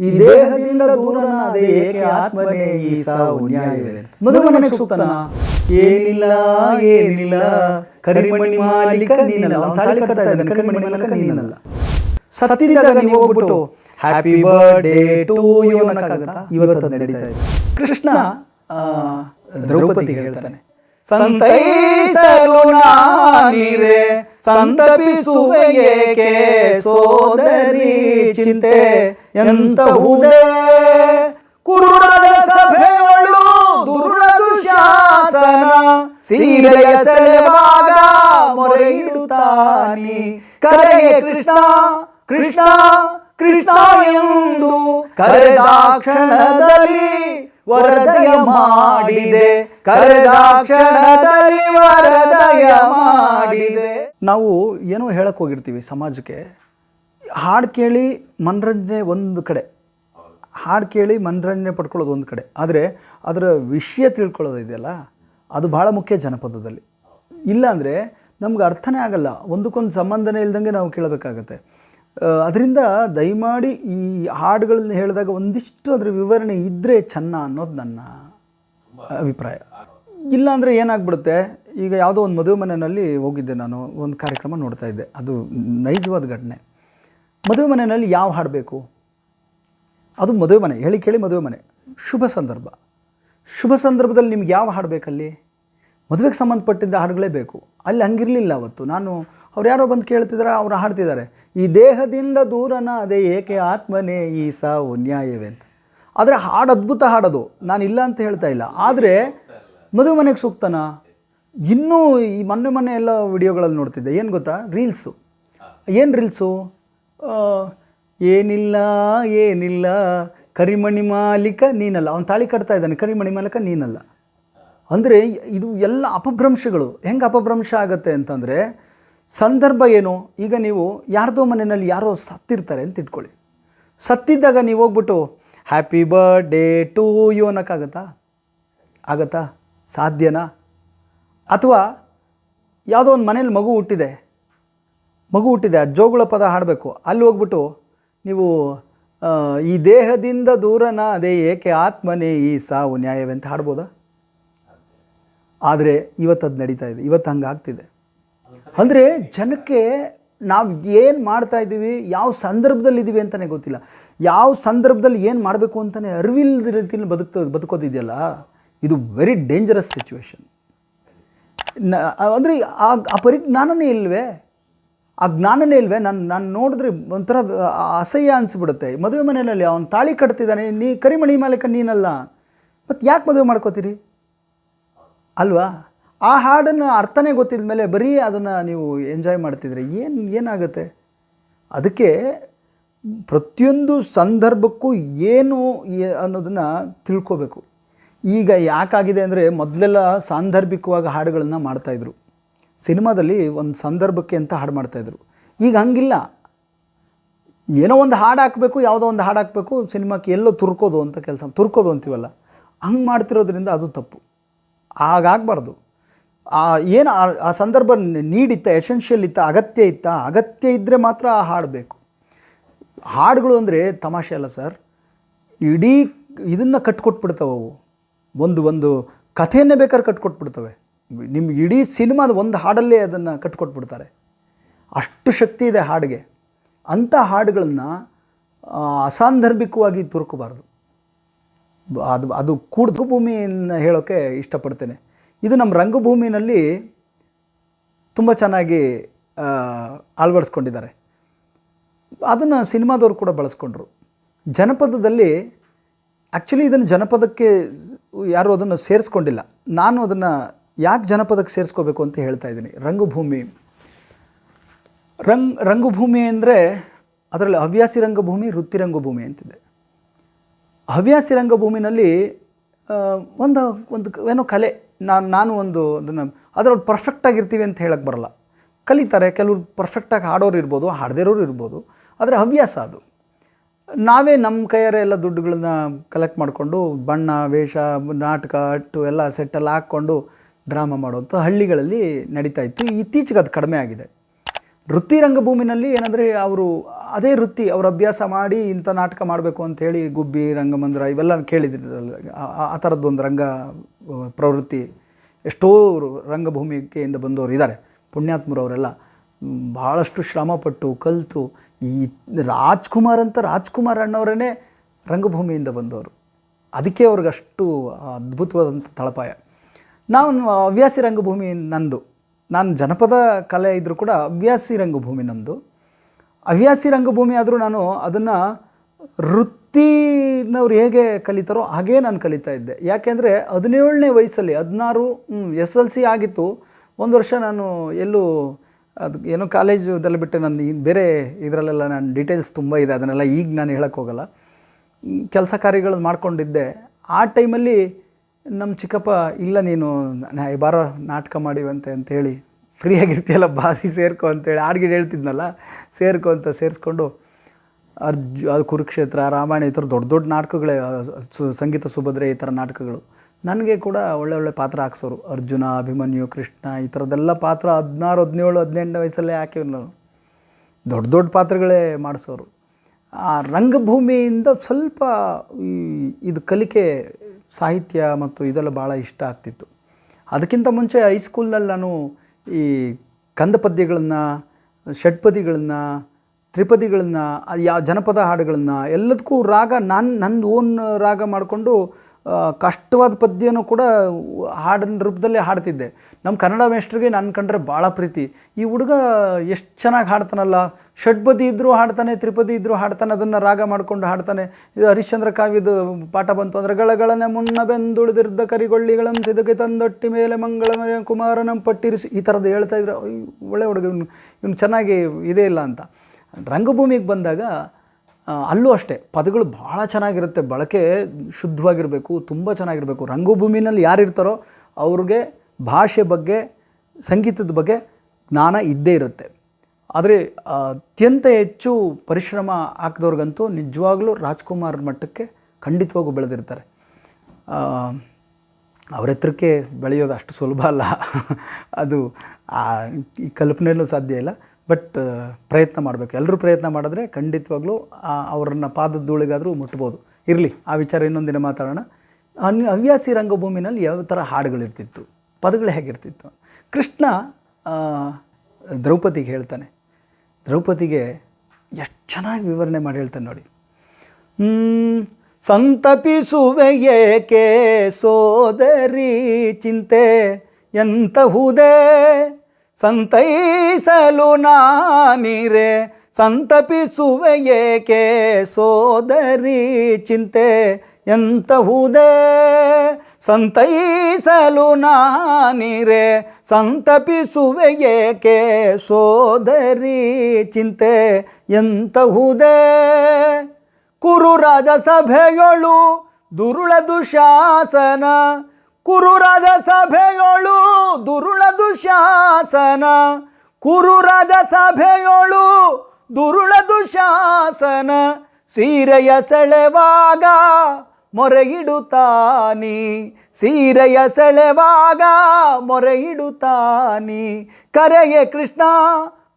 ಈ ದೇಹದಿಂದ ದೂರನಾದ ಏಕೆ ಆತ್ಮನೇ ಈ ಸಾವು ನ್ಯಾಯವೇ ಮಧುಮನೆ ಸೂಕ್ತನ ಏನಿಲ್ಲ ಏನಿಲ್ಲ. ಕರಿಮಣಿ ಮಾಲೀಕ ನೀನಲ್ಲ ಕರಿಮಣಿ ಮಾಲೀಕ ನೀನಲ್ಲ. ಸತ್ತಿದ್ದಾಗ ನೀವು ಹೋಗ್ಬಿಟ್ಟು ಹ್ಯಾಪಿ ಬರ್ಡೇ ಟು ಯು ಇವತ್ತು ನಡೀತಾ ಇದೆ. ಕೃಷ್ಣ ದ್ರೌಪದಿ ಹೇಳ್ತಾನೆ ಸಂತೈಸಲು ನಾನಿರೆ ಸಂತಪಿಸುವೆ ಏಕೆ ಸೋದರಿ ಚಿಂತೆ? ಎಂತಹುದೇ ಕುರುಡರ ಸಭೆಯೊಳು ದುರುಳದು ಶಾಸನ ಸೀರೆಯ ಸೆಳೆವಾಗ ಮೊರೆ ಕರೆಗೆ ಕೃಷ್ಣ ಕೃಷ್ಣ ಕೃಷ್ಣ ಎಂದು ಕರೆದಾಕ್ಷಣದಲ್ಲಿ ವರದಯ ಮಾಡಿದೆ. ಕರೆದಾಕ್ಷಣದಲ್ಲಿ ವರದಯ ಮಾಡಿದೆ. ನಾವು ಏನೋ ಹೇಳಕ್ ಹೋಗಿರ್ತೀವಿ ಸಮಾಜಕ್ಕೆ. ಹಾಡು ಕೇಳಿ ಮನರಂಜನೆ ಒಂದು ಕಡೆ. ಹಾಡು ಕೇಳಿ ಮನರಂಜನೆ ಪಡ್ಕೊಳ್ಳೋದು ಒಂದು ಕಡೆ. ಆದರೆ ಅದರ ವಿಷಯ ತಿಳ್ಕೊಳ್ಳೋದು ಇದೆಯಲ್ಲ, ಅದು ಭಾಳ ಮುಖ್ಯ ಜನಪದದಲ್ಲಿ. ಇಲ್ಲಾಂದರೆ ನಮ್ಗೆ ಅರ್ಥನೇ ಆಗಲ್ಲ, ಒಂದಕ್ಕೊಂದು ಸಂಬಂಧನೇ ಇಲ್ದಂಗೆ ನಾವು ಕೇಳಬೇಕಾಗತ್ತೆ. ಅದರಿಂದ ದಯಮಾಡಿ ಈ ಹಾಡುಗಳನ್ನ ಹೇಳಿದಾಗ ಒಂದಿಷ್ಟು ಅದರ ವಿವರಣೆ ಇದ್ದರೆ ಚೆನ್ನ ಅನ್ನೋದು ನನ್ನ ಅಭಿಪ್ರಾಯ. ಇಲ್ಲಾಂದರೆ ಏನಾಗ್ಬಿಡುತ್ತೆ, ಈಗ ಯಾವುದೋ ಒಂದು ಮದುವೆ ಮನೆಯಲ್ಲಿ ಹೋಗಿದ್ದೆ ನಾನು, ಒಂದು ಕಾರ್ಯಕ್ರಮ ನೋಡ್ತಾ ಇದ್ದೆ. ಅದು ನೈಜವಾದ ಘಟನೆ. ಮದುವೆ ಮನೆಯಲ್ಲಿ ಯಾವ ಹಾಡಬೇಕು ಅದು ಮದುವೆ ಮನೆ. ಹೇಳಿ ಕೇಳಿ ಮದುವೆ ಮನೆ. ಶುಭ ಸಂದರ್ಭ. ಶುಭ ಸಂದರ್ಭದಲ್ಲಿ ನಿಮ್ಗೆ ಯಾವ ಹಾಡಬೇಕಲ್ಲಿ ಮದುವೆಗೆ ಸಂಬಂಧಪಟ್ಟಿದ್ದ ಹಾಡುಗಳೇ ಬೇಕು. ಅಲ್ಲಿ ಹಂಗಿರಲಿಲ್ಲ ಅವತ್ತು. ನಾನು, ಅವ್ರು ಯಾರೋ ಬಂದು ಕೇಳ್ತಿದ್ದಾರೆ ಅವ್ರು ಹಾಡ್ತಿದ್ದಾರೆ. ಈ ದೇಹದಿಂದ ದೂರನ ಅದೇ ಏಕೆ ಆತ್ಮನೇ ಈ ಸಾವು ನ್ಯಾಯವೇ ಅಂತ. ಆದರೆ ಹಾಡು ಅದ್ಭುತ ಹಾಡೋದು. ನಾನು ಇಲ್ಲ ಅಂತ ಹೇಳ್ತಾ ಇಲ್ಲ. ಆದರೆ ಮದುವೆ ಮನೆಗೆ ಸೂಕ್ತನಾ? ಇನ್ನೂ ಈ ಮೊನ್ನೆ ಮೊನ್ನೆ ಎಲ್ಲ ವಿಡಿಯೋಗಳಲ್ಲಿ ನೋಡ್ತಿದ್ದೆ. ಏನು ಗೊತ್ತಾ? ರೀಲ್ಸು. ಏನು ರೀಲ್ಸು? ಏನಿಲ್ಲ ಏನಿಲ್ಲ. ಕರಿಮಣಿ ಮಾಲೀಕ ನೀನಲ್ಲ. ಅವ್ನು ತಾಳಿ ಕಟ್ತಾ ಇದ್ದಾನೆ. ಕರಿಮಣಿ ಮಾಲೀಕ ನೀನಲ್ಲ. ಅಂದರೆ ಇದು ಎಲ್ಲ ಅಪಭ್ರಂಶಗಳು. ಹೆಂಗೆ ಅಪಭ್ರಂಶ ಆಗುತ್ತೆ ಅಂತಂದರೆ, ಸಂದರ್ಭ ಏನು? ಈಗ ನೀವು ಯಾರ್ದೋ ಮನೆಯಲ್ಲಿ ಯಾರೋ ಸತ್ತಿರ್ತಾರೆ ಅಂತ ಇಟ್ಕೊಳ್ಳಿ. ಸತ್ತಿದ್ದಾಗ ನೀವು ಹೋಗ್ಬಿಟ್ಟು ಹ್ಯಾಪಿ ಬರ್ಡೇ ಟು ಯು ಅನ್ನೋಕ್ಕಾಗತ್ತಾ? ಆಗತ್ತಾ? ಸಾಧ್ಯನಾ? ಅಥವಾ ಯಾವುದೋ ಒಂದು ಮನೇಲಿ ಮಗು ಹುಟ್ಟಿದೆ. ಮಗು ಹುಟ್ಟಿದೆ, ಆ ಜೋಗುಳ ಪದ ಹಾಡಬೇಕು. ಅಲ್ಲಿ ಹೋಗ್ಬಿಟ್ಟು ನೀವು ಈ ದೇಹದಿಂದ ದೂರನ ಅದೇ ಏಕೆ ಆತ್ಮನೇ ಈ ಸಾವು ನ್ಯಾಯವೇ ಅಂತ ಹಾಡ್ಬೋದಾ? ಆದರೆ ಇವತ್ತು ಅದು ನಡೀತಾ ಇದೆ, ಇವತ್ತು ಹಂಗೆ ಆಗ್ತಿದೆ. ಅಂದರೆ ಜನಕ್ಕೆ ನಾವು ಏನು ಮಾಡ್ತಾ ಇದ್ದೀವಿ, ಯಾವ ಸಂದರ್ಭದಲ್ಲಿ ಇದ್ದೀವಿ ಅಂತಲೇ ಗೊತ್ತಿಲ್ಲ. ಯಾವ ಸಂದರ್ಭದಲ್ಲಿ ಏನು ಮಾಡಬೇಕು ಅಂತಲೇ ಅರಿವಿಲ್ಲದ ರೀತಿಯಲ್ಲಿ ಬದುಕ್ತ ಬದುಕೋದಿದೆಯಲ್ಲ ಇದು ವೆರಿ ಡೇಂಜರಸ್ ಸಿಚುವೇಶನ್ನ, ಅಂದರೆ ಆ ಪರಿಜ್ಞಾನನೇ ಇಲ್ವೇ? ಆ ಜ್ಞಾನನೇ ಇಲ್ವೇ? ನಾನು ನಾನು ನೋಡಿದ್ರೆ ಒಂಥರ ಅಸಹ್ಯ ಅನಿಸ್ಬಿಡುತ್ತೆ. ಮದುವೆ ಮನೆಯಲ್ಲಿ ಅವನು ತಾಳಿ ಕಟ್ತಿದ್ದಾನೆ, ನೀ ಕರಿಮಣಿ ಮಾಲೀಕ ನೀನಲ್ಲ. ಮತ್ತು ಯಾಕೆ ಮದುವೆ ಮಾಡ್ಕೋತೀರಿ? ಅಲ್ವಾ? ಆ ಹಾಡನ್ನು ಅರ್ಥನೇ ಗೊತ್ತಿದ ಮೇಲೆ ಬರೀ ಅದನ್ನು ನೀವು ಎಂಜಾಯ್ ಮಾಡ್ತಿದ್ರೆ ಏನು, ಏನಾಗುತ್ತೆ? ಅದಕ್ಕೆ ಪ್ರತಿಯೊಂದು ಸಂದರ್ಭಕ್ಕೂ ಏನು ಅನ್ನೋದನ್ನು ತಿಳ್ಕೋಬೇಕು. ಈಗ ಯಾಕಾಗಿದೆ ಅಂದರೆ ಮೊದಲೆಲ್ಲ ಸಾಂದರ್ಭಿಕವಾಗಿ ಹಾಡುಗಳನ್ನು ಮಾಡ್ತಾಯಿದ್ರು ಸಿನಿಮಾದಲ್ಲಿ ಒಂದು ಸಂದರ್ಭಕ್ಕೆ ಅಂತ ಹಾಡು ಮಾಡ್ತಾಯಿದ್ರು ಈಗ ಹಂಗಿಲ್ಲ. ಏನೋ ಒಂದು ಹಾಡು ಹಾಕಬೇಕು, ಯಾವುದೋ ಒಂದು ಹಾಡು ಹಾಕಬೇಕು, ಸಿನಿಮಾಕ್ಕೆ ಎಲ್ಲೋ ತುರ್ಕೋದು ಅಂತ ಕೆಲಸ ತುರ್ಕೋದು ಅಂತೀವಲ್ಲ. ಹಂಗೆ ಮಾಡ್ತಿರೋದ್ರಿಂದ ಅದು ತಪ್ಪು. ಹಾಗಾಗಬಾರ್ದು ಆ, ಏನು ಆ- ಸಂದರ್ಭ ನೀಡಿತ್ತ ಎಸೆನ್ಷಿಯಲ್ ಇತ್ತ, ಅಗತ್ಯ ಇತ್ತ, ಅಗತ್ಯ ಇದ್ದರೆ ಮಾತ್ರ ಆ ಹಾಡಬೇಕು ಹಾಡುಗಳು ಅಂದರೆ ತಮಾಷೆ ಅಲ್ಲ ಸರ್. ಇಡೀ ಇದನ್ನು ಕಟ್ಕೊಟ್ಬಿಡ್ತವೆ ಅವು. ಒಂದು ಒಂದು ಕಥೆಯನ್ನೇ ಬೇಕಾದ್ರೆ ಕಟ್ಕೊಟ್ಬಿಡ್ತವೆ. ನಿಮ್ಗೆ ಇಡೀ ಸಿನಿಮಾದ ಒಂದು ಹಾಡಲ್ಲೇ ಅದನ್ನು ಕಟ್ಕೊಟ್ಬಿಡ್ತಾರೆ. ಅಷ್ಟು ಶಕ್ತಿ ಇದೆ ಹಾಡಿಗೆ. ಅಂಥ ಹಾಡುಗಳನ್ನು ಅಸಾಂದರ್ಭಿಕವಾಗಿ ತುರುಕಬಾರ್ದು. ಅದು ಅದು ಕೂಡ ಭೂಮಿಯನ್ನು ಹೇಳೋಕ್ಕೆ ಇಷ್ಟಪಡ್ತೇನೆ. ಇದು ನಮ್ಮ ರಂಗಭೂಮಿನಲ್ಲಿ ತುಂಬ ಚೆನ್ನಾಗಿ ಅಳವಡಿಸ್ಕೊಂಡಿದ್ದಾರೆ. ಅದನ್ನು ಸಿನಿಮಾದವರು ಕೂಡ ಬಳಸ್ಕೊಂಡ್ರು. ಜನಪದದಲ್ಲಿ ಆ್ಯಕ್ಚುಲಿ ಇದನ್ನು ಜನಪದಕ್ಕೆ ಯಾರೂ ಅದನ್ನು ಸೇರಿಸ್ಕೊಂಡಿಲ್ಲ. ನಾನು ಅದನ್ನು ಯಾಕೆ ಜನಪದಕ್ಕೆ ಸೇರಿಸ್ಕೋಬೇಕು ಅಂತ ಹೇಳ್ತಾ ಇದ್ದೀನಿ. ರಂಗಭೂಮಿ. ರಂಗ್, ರಂಗಭೂಮಿ ಅಂದರೆ ಅದರಲ್ಲಿ ಹವ್ಯಾಸಿ ರಂಗಭೂಮಿ, ವೃತ್ತಿ ರಂಗಭೂಮಿ ಅಂತಿದೆ. ಹವ್ಯಾಸಿ ರಂಗಭೂಮಿನಲ್ಲಿ ಒಂದು ಒಂದು ಏನೋ ಕಲೆ. ನಾನು ನಾನು ಒಂದು ಅದನ್ನು, ಅದರಲ್ಲಿ ಪರ್ಫೆಕ್ಟಾಗಿರ್ತೀವಿ ಅಂತ ಹೇಳಕ್ಕೆ ಬರಲ್ಲ. ಕಲಿತಾರೆ, ಕೆಲವರು ಪರ್ಫೆಕ್ಟಾಗಿ ಹಾಡೋರು ಇರ್ಬೋದು, ಹಾಡದಿರೋರು ಇರ್ಬೋದು, ಆದರೆ ಹವ್ಯಾಸ ಅದು. ನಾವೇ ನಮ್ಮ ಕೈಯಾರೆ ಎಲ್ಲ ದುಡ್ಡುಗಳನ್ನ ಕಲೆಕ್ಟ್ ಮಾಡಿಕೊಂಡು ಬಣ್ಣ, ವೇಷ, ನಾಟಕ, ಅಟ್ಟು, ಎಲ್ಲ ಸೆಟ್ಟೆಲ್ಲ ಹಾಕ್ಕೊಂಡು ಡ್ರಾಮಾ ಮಾಡುವಂಥ ಹಳ್ಳಿಗಳಲ್ಲಿ ನಡೀತಾ ಇತ್ತು. ಇತ್ತೀಚೆಗೆ ಅದು ಕಡಿಮೆ ಆಗಿದೆ. ವೃತ್ತಿ ರಂಗಭೂಮಿನಲ್ಲಿ ಏನಂದರೆ ಅವರು ಅದೇ ವೃತ್ತಿ ಅವರು ಅಭ್ಯಾಸ ಮಾಡಿ ಇಂಥ ನಾಟಕ ಮಾಡಬೇಕು ಅಂತೇಳಿ ಗುಬ್ಬಿ ರಂಗಮಂದಿರ ಇವೆಲ್ಲ ಕೇಳಿದ್ರಲ್ಲ ಆ- ಥರದ್ದೊಂದು ರಂಗ ಪ್ರವೃತ್ತಿ ಎಷ್ಟೋ ರಂಗಭೂಮಿಕೆಯಿಂದ ಬಂದವರು ಇದ್ದಾರೆ. ಪುಣ್ಯಾತ್ಮರು ಅವರೆಲ್ಲ ಮ್, ಭಾಳಷ್ಟು ಶ್ರಮಪಟ್ಟು ಕಲಿತು ಈ ರಾಜ್ಕುಮಾರ್ ಅಂತ ರಾಜ್ಕುಮಾರ್ ಅಣ್ಣವರೇ ರಂಗಭೂಮಿಯಿಂದ ಬಂದವರು. ಅದಕ್ಕೆ ಅವ್ರಿಗೆ ಅಷ್ಟು ಅದ್ಭುತವಾದಂಥ ತಳಪಾಯ. ನಾನು ಹವ್ಯಾಸಿ ರಂಗಭೂಮಿ ನಂದು. ನಾನು ಜನಪದ ಕಲೆ ಇದ್ದರೂ ಕೂಡ ಹವ್ಯಾಸಿ ರಂಗಭೂಮಿ ನಂದು. ಹವ್ಯಾಸಿ ರಂಗಭೂಮಿ ಆದರೂ ನಾನು ಅದನ್ನು ವೃತ್ತಿನವ್ರು ಹೇಗೆ ಕಲಿತಾರೋ ಹಾಗೇ ನಾನು ಕಲಿತಾ ಇದ್ದೆ. ಯಾಕೆಂದರೆ ಹದಿನೇಳನೇ ವಯಸ್ಸಲ್ಲಿ, ಹದಿನಾರು ಎಸ್ ಎಲ್ ಸಿ ಆಗಿತ್ತು. ಒಂದು ವರ್ಷ ನಾನು ಎಲ್ಲೂ, ಅದು ಏನೋ ಕಾಲೇಜದಲ್ಲಿ ಬಿಟ್ಟೆ ನಾನು ಬೇರೆ ಇದರಲ್ಲೆಲ್ಲ ನಾನು ಡೀಟೇಲ್ಸ್ ತುಂಬ ಇದೆ. ಅದನ್ನೆಲ್ಲ ಈಗ ನಾನು ಹೇಳೋಕ್ಕೋಗಲ್ಲ ಕೆಲಸ ಕಾರ್ಯಗಳು ಮಾಡ್ಕೊಂಡಿದ್ದೆ. ಆ ಟೈಮಲ್ಲಿ ನಮ್ಮ ಚಿಕ್ಕಪ್ಪ, ಇಲ್ಲ ನೀನು ಬಾರೋ ನಾಟಕ ಮಾಡಿವಂತೆ ಅಂತೇಳಿ ಫ್ರೀಯಾಗಿರ್ತೀಯಲ್ಲ ಬಾಸಿ ಸೇರ್ಕೊ ಅಂತೇಳಿ ಹಾಡ್ಗಿಡ್ ಹೇಳ್ತಿದ್ನಲ್ಲ, ಸೇರ್ಕೊ ಅಂತ ಸೇರಿಸ್ಕೊಂಡು, ಅರ್ಜು, ಅದು ಕುರುಕ್ಷೇತ್ರ, ರಾಮಾಯಣ ಈ ಥರ ದೊಡ್ಡ ದೊಡ್ಡ ನಾಟಕಗಳೇ, ಸು- ಸಂಗೀತ ಸುಭದ್ರೆ ಈ ಥರ ನಾಟಕಗಳು. ನನಗೆ ಕೂಡ ಒಳ್ಳೆ ಒಳ್ಳೆ ಪಾತ್ರ ಹಾಕ್ಸೋರು. ಅರ್ಜುನ, ಅಭಿಮನ್ಯು, ಕೃಷ್ಣ ಈ ಥರದ್ದೆಲ್ಲ ಪಾತ್ರ ಹದಿನಾರು, ಹದಿನೇಳು ಹದಿನೆಂಟು ವಯಸ್ಸಲ್ಲೇ ಹಾಕಿವ್ರು ನಾನು. ದೊಡ್ಡ ದೊಡ್ಡ ಪಾತ್ರಗಳೇ ಮಾಡಿಸೋರು. ಆ ರಂಗಭೂಮಿಯಿಂದ ಸ್ವಲ್ಪ ಇದು ಕಲಿಕೆ ಸಾಹಿತ್ಯ ಮತ್ತು ಇದೆಲ್ಲ ಭಾಳ ಇಷ್ಟ ಆಗ್ತಿತ್ತು. ಅದಕ್ಕಿಂತ ಮುಂಚೆ ಹೈಸ್ಕೂಲ್ನಲ್ಲಿ ನಾನು ಈ ಕಂದ ಪದ್ಯಗಳನ್ನು ಷಟ್ಪದಿಗಳನ್ನು, ತ್ರಿಪದಿಗಳನ್ನು ಯಾವ ಜನಪದ ಹಾಡುಗಳನ್ನು ಎಲ್ಲದಕ್ಕೂ ರಾಗ, ನಾನು, ನಂದು ಓನ್ ರಾಗ ಮಾಡಿಕೊಂಡು ಕಷ್ಟವಾದ ಪದ್ಯನೂ ಕೂಡ ಹಾಡಿನ ರೂಪದಲ್ಲೇ ಹಾಡ್ತಿದ್ದೆ. ನಮ್ಮ ಕನ್ನಡ ಮೇಷ್ಟ್ರಿಗೆ ನನ್ನ ಕಂಡ್ರೆ ಭಾಳ ಪ್ರೀತಿ. ಈ ಹುಡುಗ ಎಷ್ಟು ಚೆನ್ನಾಗಿ ಹಾಡ್ತಾನಲ್ಲ. ಷಡ್ಪದಿ ಇದ್ದರೂ ಹಾಡ್ತಾನೆ, ತ್ರಿಪದಿ ಇದ್ದರೂ ಹಾಡ್ತಾನೆ, ಅದನ್ನು ರಾಗ ಮಾಡಿಕೊಂಡು ಹಾಡ್ತಾನೆ. ಇದು ಹರಿಶ್ಚಂದ್ರ ಕಾವ್ಯದ ಪಾಠ ಬಂತು ಅಂದರೆ ಗಳಗಳನೆ ಮುನ್ನ ಬೆಂದುಳಿದಿರ್ದ ಕರಿಗೊಳ್ಳಿಗಳಂ ಸಿದಕ್ಕೆ ತಂದೊಟ್ಟಿ ಮೇಲೆ ಮಂಗಳಮಯ ಕುಮಾರನಂ ಪಟ್ಟಿರಿಸಿ ಈ ಥರದ್ದು ಹೇಳ್ತಾ ಇದ್ರೆ ಒಳ್ಳೆ ಹುಡುಗ. ಇವನು ಇವನು ಚೆನ್ನಾಗಿ ಇದೇ ಇಲ್ಲ ಅಂತ. ರಂಗಭೂಮಿಗೆ ಬಂದಾಗ ಅಲ್ಲೂ ಅಷ್ಟೇ, ಪದಗಳು ಭಾಳ ಚೆನ್ನಾಗಿರುತ್ತೆ, ಬಳಕೆ ಶುದ್ಧವಾಗಿರಬೇಕು, ತುಂಬ ಚೆನ್ನಾಗಿರಬೇಕು. ರಂಗಭೂಮಿನಲ್ಲಿ ಯಾರಿರ್ತಾರೋ ಅವ್ರಿಗೆ ಭಾಷೆ ಬಗ್ಗೆ, ಸಂಗೀತದ ಬಗ್ಗೆ ಜ್ಞಾನ ಇದ್ದೇ ಇರುತ್ತೆ. ಆದರೆ ಅತ್ಯಂತ ಹೆಚ್ಚು ಪರಿಶ್ರಮ ಹಾಕಿದವ್ರಿಗಂತೂ ನಿಜವಾಗ್ಲೂ ರಾಜ್ಕುಮಾರ್ ಮಟ್ಟಕ್ಕೆ ಖಂಡಿತವಾಗೂ ಬೆಳೆದಿರ್ತಾರೆ. ಅವ್ರ ಎತ್ತರಕ್ಕೆ ಬೆಳೆಯೋದು ಅಷ್ಟು ಸುಲಭ ಅಲ್ಲ. ಅದು ಈ ಕಲ್ಪನೆಯಲ್ಲೂ ಸಾಧ್ಯ ಇಲ್ಲ. ಬಟ್ ಪ್ರಯತ್ನ ಮಾಡಬೇಕು. ಎಲ್ಲರೂ ಪ್ರಯತ್ನ ಮಾಡಿದ್ರೆ ಖಂಡಿತವಾಗ್ಲೂ ಅವರನ್ನ ಪಾದದ ಧೂಳಿಗಾದರೂ ಮುಟ್ಬೋದು. ಇರಲಿ, ಆ ವಿಚಾರ ಇನ್ನೊಂದಿನ ಮಾತಾಡೋಣ. ಅನ್, ಹವ್ಯಾಸಿ ರಂಗಭೂಮಿನಲ್ಲಿ ಯಾವ ಥರ ಹಾಡುಗಳಿರ್ತಿತ್ತು? ಪದಗಳು ಹೇಗಿರ್ತಿತ್ತು? ಕೃಷ್ಣ ದ್ರೌಪದಿಗೆ ಹೇಳ್ತಾನೆ. ದ್ರೌಪದಿಗೆ ಎಷ್ಟು ಚೆನ್ನಾಗಿ ವಿವರಣೆ ಮಾಡಿ ಹೇಳ್ತಾನೆ ನೋಡಿ. ಸಂತಪಿಸುವೆ ಏಕೆ ಸೋದರಿ ಚಿಂತೆ ಎಂತಹುದೇ ಸಂತೈಸಲು ನಾನಿರೆ, ಸಂತಪಿಸುವ ಏಕೆ ಸೋದರಿ ಚಿಂತೆ? ಎಂತಹುದೇ ಸಂತೈಸಲು ನಾನಿರೆ, ಸಂತಪಿಸುವ ಏಕೆ ಸೋದರಿ ಚಿಂತೆ? ಎಂತಹುದೇ ಕುರುರಾಜ ಸಭೆಗಳು ದುರುಳದು ದುಶಾಸನ ಕುರು ಸಭೆಯೊಳು ದುರುಳ ದುಶಾಸನ. ಕುರುರಾಜ ಸಭೆಯೋಳು ದುರುಳ ದುಶಾಸನ. ಸೀರೆಯ ಸೆಳೆವಾಗ ಮೊರೆಯಿಡುತ್ತಾನಿ. ಸೀರೆಯ ಸೆಳೆವಾಗ ಮೊರೆಯಿಡುತ್ತಾನಿ. ಕರೆಯೇ ಕೃಷ್ಣ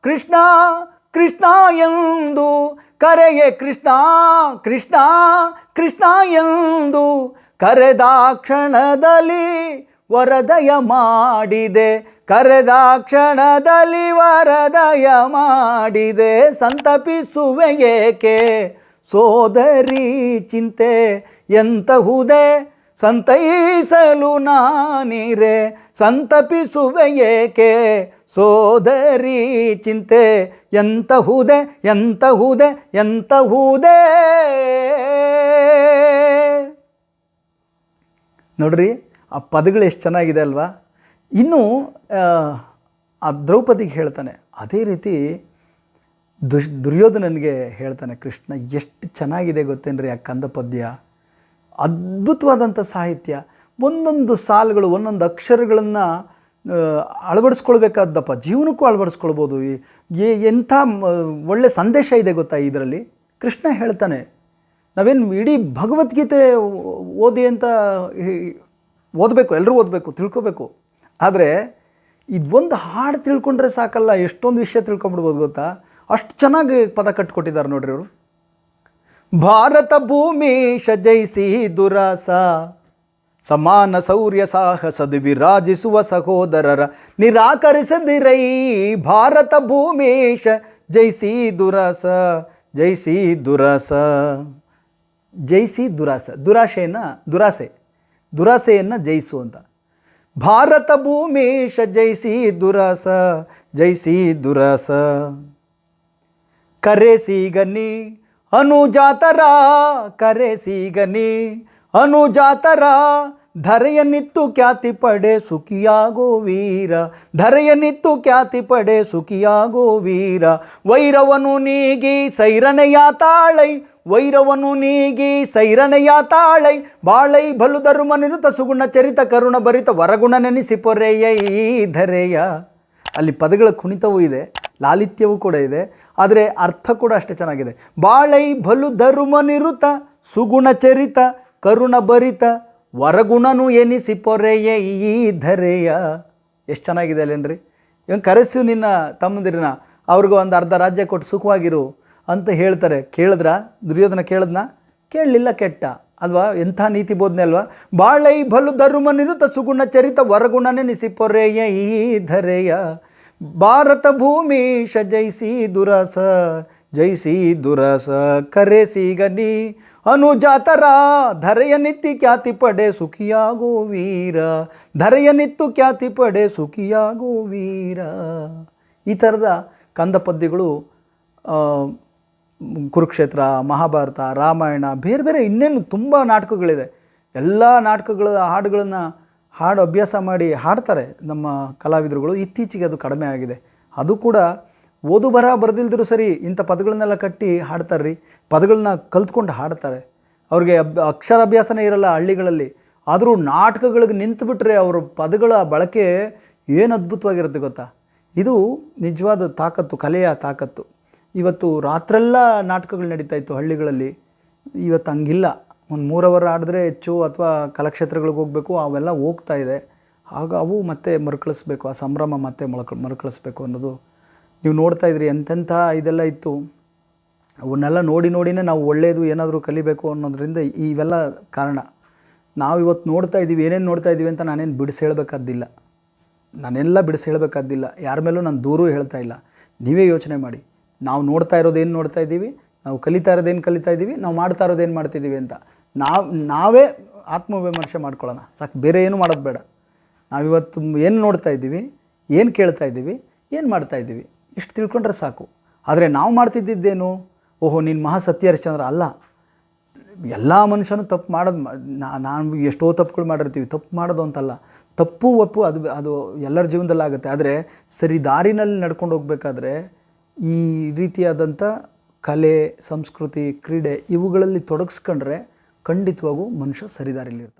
ಕೃಷ್ಣ ಕೃಷ್ಣ ಎಂದು. ಕರೆಯೇ ಕೃಷ್ಣ ಕೃಷ್ಣ ಕೃಷ್ಣ ಎಂದು. ಕರೆದ ಕ್ಷಣದಲ್ಲಿ ವರದಯ ಮಾಡಿದೆ. ಕರೆದಾಕ್ಷಣದಲ್ಲಿ ವರದಯ ಮಾಡಿದೆ. ಸಂತಪಿಸುವೆ ಏಕೆ? ಸೋದರಿ ಚಿಂತೆ ಎಂತಹುದೇ ಸಂತೈಸಲು ನಾನಿರೆ. ಸಂತಪಿಸುವೆ ಏಕೆ? ಸೋದರಿ ಚಿಂತೆ ಎಂತಹುದೇ ಎಂತಹುದೇ ಎಂತಹುದೇ ನೋಡ್ರಿ ಆ ಪದಗಳು ಎಷ್ಟು ಚೆನ್ನಾಗಿದೆ ಅಲ್ವಾ? ಇನ್ನು ಆ, ದ್ರೌಪದಿಗೆ ಹೇಳ್ತಾನೆ ಅದೇ ರೀತಿ ದುಶ್ ದುರ್ಯೋಧನನಿಗೆ ಹೇಳ್ತಾನೆ ಕೃಷ್ಣ ಎಷ್ಟು ಚೆನ್ನಾಗಿದೆ ಗೊತ್ತೇನ್ರಿ ಆ ಕಂದ ಪದ್ಯ ಅದ್ಭುತವಾದಂಥ ಸಾಹಿತ್ಯ. ಒಂದೊಂದು ಸಾಲುಗಳು ಒಂದೊಂದು ಅಕ್ಷರಗಳನ್ನು ಅಳವಡಿಸ್ಕೊಳ್ಬೇಕಾದಪ್ಪ ಜೀವನಕ್ಕೂ ಅಳವಡಿಸ್ಕೊಳ್ಬೋದು. ಈ ಎಂಥ ಒಳ್ಳೆ ಸಂದೇಶ ಇದೆ ಗೊತ್ತಾ ಇದರಲ್ಲಿ? ಕೃಷ್ಣ ಹೇಳ್ತಾನೆ ನಾವೇನು ಇಡೀ ಭಗವದ್ಗೀತೆ ಓದಿ ಅಂತ ಓದಬೇಕು ಎಲ್ಲರೂ ಓದಬೇಕು, ತಿಳ್ಕೋಬೇಕು. ಆದರೆ ಇದೊಂದು ಹಾಡು ತಿಳ್ಕೊಂಡ್ರೆ ಸಾಕಲ್ಲ, ಎಷ್ಟೊಂದು ವಿಷಯ ತಿಳ್ಕೊಂಬಿಡ್ಬೋದು ಗೊತ್ತಾ? ಅಷ್ಟು ಚೆನ್ನಾಗಿ ಪದ ಕಟ್ಕೊಟ್ಟಿದ್ದಾರೆ ನೋಡ್ರಿ ಅವರು. ಭಾರತ ಭೂಮಿ ಶಜಯಿಸಿ ದುರಾಸ, ಸಮಾನ ಸೌರ್ಯ ಸಾಹಸದ ವಿರಾಜಿಸುವ ಸಹೋದರರ ನಿರಾಕರಿಸದಿರೈ, ಭಾರತ ಭೂಮೀಶ ಜೈಸಿ ದುರಸ, ಜೈಸಿ ದುರಾಸ. ಜಯಿಸಿ ದುರಾಸ. ದುರಾಶೆಯನ್ನು ದುರಾಸೆ. ದುರಾಸೆಯನ್ನು ಜಯಿಸು ಅಂತ. ಭಾರತ ಭೂಮೇಶ ಜಯಿಸಿ ದುರಾಸ ಜಯಿಸಿ ದುರಾಸ. ಕರೆಸಿಗನಿ ಅನುಜಾತರ ಕರೆಸಿಗನಿ ಅನುಜಾತರ. ಧರೆಯ ನಿತ್ತು ಖ್ಯಾತಿ ಪಡೆ ಸುಖಿಯಾಗೋ ವೀರ. ಧರೆಯನಿತ್ತು ಖ್ಯಾತಿ ಪಡೆ ಸುಖಿಯಾಗೋ ವೀರ. ವೈರವನು ನೀಗಿ ಸೈರನೆಯ ತಾಳೈ ವೈರವನು ನೀಗಿ ಸೈರನೆಯ ತಾಳೈ, ಬಾಳೈ ಬಲು ಧರ್ಮ ನಿರುತ ಸುಗುಣ ಚರಿತ ಕರುಣ ಭರಿತ ವರಗುಣ ನೆನೆಸಿ ಪೊರೆಯ ಈ ಧರೆಯ. ಅಲ್ಲಿ ಪದಗಳ ಕುಣಿತವೂ ಇದೆ, ಲಾಲಿತ್ಯವೂ ಕೂಡ ಇದೆ, ಆದರೆ ಅರ್ಥ ಕೂಡ ಅಷ್ಟೇ ಚೆನ್ನಾಗಿದೆ. ಬಾಳೈ ಬಲು ಧರ್ಮ ನಿರುತ ಸುಗುಣ ಚರಿತ ಕರುಣ ಭರಿತ ವರಗುಣನು ಎನಿಸಿ ಪೊರೆಯ ಈ ಧರೆಯ. ಎಷ್ಟು ಚೆನ್ನಾಗಿದೆ ಅಲ್ಲೇನ್ರಿ? ಇವನು ಕರೆಸು ನಿನ್ನ ತಮ್ಮಂದಿರನ್ನ. ಅವ್ರಿಗೂ ಒಂದು ಅರ್ಧ ರಾಜ್ಯ ಕೊಟ್ಟು ಸುಖವಾಗಿರು. ಅಂತ ಹೇಳ್ತಾರೆ. ಕೇಳಿದ್ರ? ದುರ್ಯೋಧನ ಕೇಳಿದ್ನ? ಕೇಳಲಿಲ್ಲ ಕೆಟ್ಟ. ಅಲ್ವಾ? ಎಂಥ ನೀತಿ ಬೋಧನೆ ಅಲ್ವಾ? ಬಾಳೈ ಬಲು ಧರ್ಮ ನಿರುತ ಸುಗುಣ ಚರಿತ ವರಗುಣನೆ ನಿಸಿಪೊರೆಯ ಈ ಧರೆಯ. ಭಾರತ ಭೂಮೀಶ ಜಯಿಸಿ ದುರಸ ಜಯಿಸಿ ದುರಸ. ಕರೆಸಿಗನಿ ಅನುಜಾತರ, ಧರೆಯ ನಿತ್ತಿ ಖ್ಯಾತಿ ಪಡೆ ಸುಖಿಯಾಗೋ ವೀರ. ಧರೆಯ ನಿತ್ತು ಖ್ಯಾತಿ ಪಡೆ ಸುಖಿಯಾಗೋ ವೀರ. ಈ ಥರದ ಕಂದ ಪದ್ಯಗಳು ಕುರುಕ್ಷೇತ್ರ, ಮಹಾಭಾರತ, ರಾಮಾಯಣ, ಬೇರೆ ಬೇರೆ ಇನ್ನೇನು ತುಂಬ ನಾಟಕಗಳಿದೆ. ಎಲ್ಲ ನಾಟಕಗಳ ಹಾಡುಗಳನ್ನು ಹಾಡು ಅಭ್ಯಾಸ ಮಾಡಿ ಹಾಡ್ತಾರೆ ನಮ್ಮ ಕಲಾವಿದರುಗಳು. ಇತ್ತೀಚೆಗೆ ಅದು ಕಡಿಮೆ ಆಗಿದೆ. ಅದು ಕೂಡ ಓದು ಬರಹ ಬರೆದಿಲ್ದಿರೂ ಸರಿ ಇಂಥ ಪದಗಳನ್ನೆಲ್ಲ ಕಟ್ಟಿ ಹಾಡ್ತಾರೆ ರೀ ಪದಗಳನ್ನ ಕಲ್ತ್ಕೊಂಡು ಹಾಡ್ತಾರೆ. ಅವ್ರಿಗೆ ಅಬ್ ಅಕ್ಷರಾಭ್ಯಾಸನೇ ಇರಲ್ಲ ಹಳ್ಳಿಗಳಲ್ಲಿ. ಆದರೂ ನಾಟಕಗಳಿಗೆ ನಿಂತುಬಿಟ್ರೆ ಅವ್ರ ಪದಗಳ ಬಳಕೆ ಏನು ಅದ್ಭುತವಾಗಿರುತ್ತೆ ಗೊತ್ತಾ? ಇದು ನಿಜವಾದ ತಾಕತ್ತು, ಕಲೆಯ ತಾಕತ್ತು. ಇವತ್ತು ರಾತ್ರೆಲ್ಲ ನಾಟಕಗಳು ನಡೀತಾ ಇತ್ತು ಹಳ್ಳಿಗಳಲ್ಲಿ. ಇವತ್ತು ಹಂಗಿಲ್ಲ. ಒಂದು ಮೂರು ಅವರ್ ಆಡಿದ್ರೆ ಹೆಚ್ಚು ಅಥವಾ ಕಲಾಕ್ಷೇತ್ರಗಳಿಗೆ ಹೋಗಬೇಕು, ಅವೆಲ್ಲ ಹೋಗ್ತಾ ಇದೆ. ಆಗ ಅವು ಮತ್ತೆ ಮರುಕಳಿಸ್ಬೇಕು, ಆ ಸಂಭ್ರಮ ಮತ್ತೆ ಮೊಳಕ, ಮರುಕಳಿಸ್ಬೇಕು ಅನ್ನೋದು ನೀವು ನೋಡ್ತಾ ಇದ್ರಿ. ಎಂತೆಂಥ ಇದೆಲ್ಲ ಇತ್ತು. ಅವನ್ನೆಲ್ಲ ನೋಡಿ ನೋಡಿನೇ ನಾವು ಒಳ್ಳೆಯದು ಏನಾದರೂ ಕಲಿಬೇಕು ಅನ್ನೋದ್ರಿಂದ ಇವೆಲ್ಲ ಕಾರಣ. ನಾವು ಇವತ್ತು ನೋಡ್ತಾ ಇದ್ದೀವಿ ಏನೇನು ನೋಡ್ತಾ ಇದ್ದೀವಿ ಅಂತ ನಾನೇನು ಬಿಡಿಸಿ ಹೇಳಬೇಕಾದ್ದಿಲ್ಲ. ನಾನೆಲ್ಲ ಬಿಡಿಸಿ ಹೇಳಬೇಕಾದ್ದಿಲ್ಲ. ಯಾರ ಮೇಲೂ ನಾನು ದೂರೂ ಹೇಳ್ತಾ ಇಲ್ಲ. ನೀವೇ ಯೋಚನೆ ಮಾಡಿ. ನಾವು ನೋಡ್ತಾ ಇರೋದೇನು ನೋಡ್ತಾ ಇದ್ದೀವಿ? ನಾವು ಕಲಿತಾ ಇರೋದೇನು ಕಲಿತಾ ಇದ್ದೀವಿ? ನಾವು ಮಾಡ್ತಾ ಇರೋದೇನು ಮಾಡ್ತಿದ್ದೀವಿ ಅಂತ. ನಾವು, ನಾವೇ ಆತ್ಮವಿಮರ್ಶೆ ಮಾಡ್ಕೊಳ್ಳೋಣ. ಸಾಕು, ಬೇರೆ ಏನು ಮಾಡೋದು ಬೇಡ. ನಾವಿವತ್ತು ಏನು ನೋಡ್ತಾ ಇದ್ದೀವಿ? ಏನು ಕೇಳ್ತಾ ಇದ್ದೀವಿ? ಏನು ಮಾಡ್ತಾ ಇದ್ದೀವಿ? ಇಷ್ಟು ತಿಳ್ಕೊಂಡ್ರೆ ಸಾಕು. ಆದರೆ ನಾವು ಮಾಡ್ತಿದ್ದಿದ್ದೇನು? ಓಹೋ, ನೀನು ಮಹಾ ಸತ್ಯ ಹರಿಶ್ಚಂದ್ರ ಅಲ್ಲ. ಎಲ್ಲ ಮನುಷ್ಯನೂ ತಪ್ಪು ಮಾಡೋದು ನಾನು ಎಷ್ಟೋ ತಪ್ಪುಗಳು ಮಾಡಿರ್ತೀವಿ. ತಪ್ಪು ಮಾಡೋದು ಅಂತಲ್ಲ. ತಪ್ಪು ಒಪ್ಪು ಅದು ಅದು ಎಲ್ಲರ ಜೀವನದಲ್ಲಿ ಆಗುತ್ತೆ ಆದರೆ ಸರಿ, ದಾರಿನಲ್ಲಿ ನಡ್ಕೊಂಡು ಹೋಗ್ಬೇಕಾದ್ರೆ ಈ ರೀತಿಯಾದಂಥ ಕಲೆ ಸಂಸ್ಕೃತಿ ಕ್ರೀಡೆ ಇವುಗಳಲ್ಲಿ ತೊಡಗಿಸ್ಕೊಂಡ್ರೆ ಖಂಡಿತವಾಗೂ ಮನುಷ್ಯ ಸರಿದಾರಿಲಿರ್ತಾನೆ